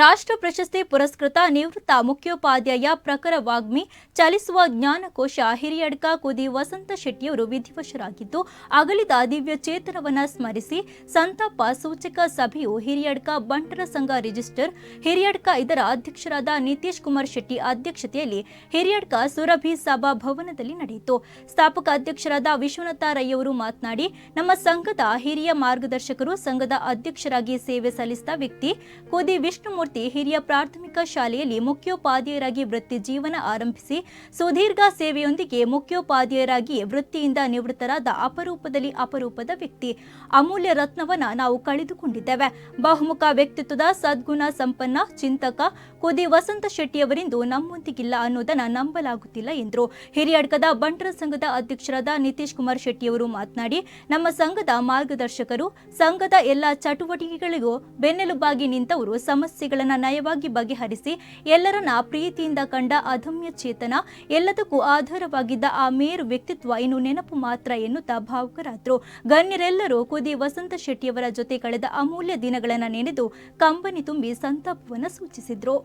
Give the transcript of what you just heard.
ರಾಷ್ಟ್ರ ಪ್ರಶಸ್ತಿ ಪುರಸ್ಕೃತ ನಿವೃತ್ತ ಮುಖ್ಯೋಪಾಧ್ಯಾಯ ಪ್ರಖರ ವಾಗ್ಮಿ ಚಲಿಸುವ ಜ್ಞಾನಕೋಶ ಹಿರಿಯಡ್ಕ ಕುದಿ ವಸಂತ ಶೆಟ್ಟಿಯವರು ವಿಧಿವಶರಾಗಿದ್ದು, ಅಗಲಿದ ದಿವ್ಯ ಚೇತನವನ್ನ ಸ್ಮರಿಸಿ ಸಂತಾಪ ಸೂಚಕ ಸಭೆಯು ಹಿರಿಯಡ್ಕ ಬಂಟರ ಸಂಘ ರಿಜಿಸ್ಟರ್, ಹಿರಿಯಡ್ಕ ಇದರ ಅಧ್ಯಕ್ಷರಾದ ನಿತೀಶ್ ಕುಮಾರ್ ಶೆಟ್ಟಿ ಅಧ್ಯಕ್ಷತೆಯಲ್ಲಿ ಹಿರಿಯಡ್ಕ ಸುರಭಿ ಸಭಾ ಭವನದಲ್ಲಿ ನಡೆಯಿತು. ಸ್ಥಾಪಕ ಅಧ್ಯಕ್ಷರಾದ ವಿಶ್ವನಾಥ ರೈಯವರು ಮಾತನಾಡಿ, ನಮ್ಮ ಸಂಘದ ಹಿರಿಯ ಮಾರ್ಗದರ್ಶಕರು ಸಂಘದ ಅಧ್ಯಕ್ಷರಾಗಿ ಸೇವೆ ಸಲ್ಲಿಸಿದ ವ್ಯಕ್ತಿ ಕುದಿ ವಿಷ್ಣುಮೂರ್ತಿ ಹಿರಿಯ ಪ್ರಾಥಮಿಕ ಶಾಲೆಯಲ್ಲಿ ಮುಖ್ಯೋಪಾಧ್ಯಾಯರಾಗಿ ವೃತ್ತಿ ಜೀವನ ಆರಂಭಿಸಿ ಸುದೀರ್ಘ ಸೇವೆಯೊಂದಿಗೆ ಮುಖ್ಯೋಪಾಧ್ಯಾಯರಾಗಿ ವೃತ್ತಿಯಿಂದ ನಿವೃತ್ತರಾದ ಅಪರೂಪದಲ್ಲಿ ಅಪರೂಪದ ವ್ಯಕ್ತಿ. ಅಮೂಲ್ಯ ರತ್ನವನ್ನ ನಾವು ಕಳೆದುಕೊಂಡಿದ್ದೇವೆ. ಬಹುಮುಖ ವ್ಯಕ್ತಿತ್ವದ ಸದ್ಗುಣ, ಸಂಪನ್ನ, ಚಿಂತಕ ಕುದಿ ವಸಂತ ಶೆಟ್ಟಿಯವರಿಂದು ನಮ್ಮೊಂದಿಗಿಲ್ಲ ಅನ್ನೋದನ್ನ ನಂಬಲಾಗುತ್ತಿಲ್ಲ ಎಂದರು. ಹಿರಿಯಡ್ಕದ ಬಂಟರ ಸಂಘದ ಅಧ್ಯಕ್ಷರಾದ ನಿತೀಶ್ ಕುಮಾರ್ ಶೆಟ್ಟಿಯವರು ಮಾತನಾಡಿ, ನಮ್ಮ ಸಂಘದ ಮಾರ್ಗದರ್ಶಕರು, ಸಂಘದ ಎಲ್ಲ ಚಟುವಟಿಕೆಗಳಿಗೂ ಬೆನ್ನೆಲುಬಾಗಿ ನಿಂತವರು ಸಮಸ್ಯೆಗಳನ್ನು ನಯವಾಗಿ ಬಗೆಹರಿಸಿ ಎಲ್ಲರನ್ನ ಪ್ರೀತಿಯಿಂದ ಕಂಡ ಅದಮ್ಯ ಚೇತನ ಎಲ್ಲದಕ್ಕೂ ಆಧಾರವಾಗಿದ್ದ ಆ ಮೇರು ವ್ಯಕ್ತಿತ್ವ ಇನ್ನು ನೆನಪು ಮಾತ್ರ ಎನ್ನುತ್ತಾ ಭಾವುಕರಾದ್ರು. ಗಣ್ಯರೆಲ್ಲರೂ ಕುದಿ ವಸಂತ ಶೆಟ್ಟಿಯವರ ಜೊತೆ ಕಳೆದ ಅಮೂಲ್ಯ ದಿನಗಳನ್ನು ನೆನೆದು ಕಂಬನಿ ತುಂಬಿ ಸಂತಾಪವನ್ನು ಸೂಚಿಸಿದ್ರು.